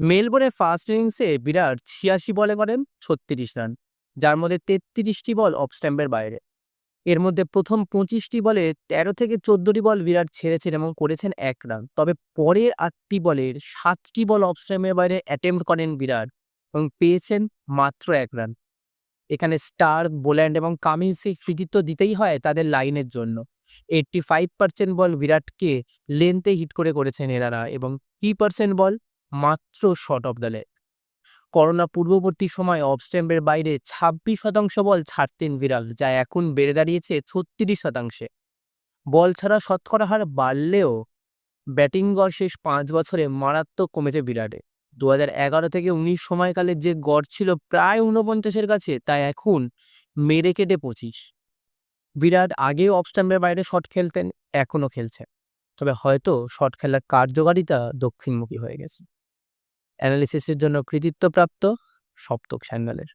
মেলবোর্নের first ইনিংসে বিরাট ছিয়াশি বলে করেন ছত্রিশ রান, যার মধ্যে তেত্রিশটি বল অফ স্ট্যাম্পের বাইরে। এর মধ্যে প্রথম পঁচিশটি বলে তেরো থেকে চোদ্দটি বল বিরাট ছেড়েছেন এবং করেছেন এক রান। তবে পরের আটটি বলের সাতটি বল অফ স্ট্যাম্পের বাইরে অ্যাটেম্প্ট করেন বিরাট এবং পেয়েছেন মাত্র এক রান। এখানে স্টার, বোল্যান্ড এবং কামিন্সকে কৃতিত্ব দিতেই হয় তাদের লাইনের জন্য। এইট্টি ফাইভ পার্সেন্ট বল বিরাটকে লেন্থে হিট করে করেছেন এনারা এবং কি পার্সেন্ট বল মাত্র shot off the leg corona পূর্ববর্তী সময় অফ স্ট্যাম্পের বাইরে ছাব্বিশ শতাংশ বল ছাড়তেন বিড়াল, যা এখন বেড়ে দাঁড়িয়েছে ছত্রিশ শতাংশে। বল ছাড়া শতকরা হার বাড়লেও ব্যাটিং গড় শেষ পাঁচ বছরে মারাত্মক কমেছে বিরাটে। দু হাজার এগারো থেকে উনিশ সময়কালের যে গড় ছিল প্রায় ঊনপঞ্চাশের কাছে, তা এখন মেরে কেটে পঁচিশ। বিরাট আগেও অফ স্ট্যাম্পের বাইরে শট খেলতেন, এখনও খেলছে। তবে হয়তো শট খেলার কার্যকারিতা দক্ষিণমুখী হয়ে গেছে। অ্যানালিসিসের জন্য কৃতিত্বপ্রাপ্ত সপ্তক স্যান্ডালের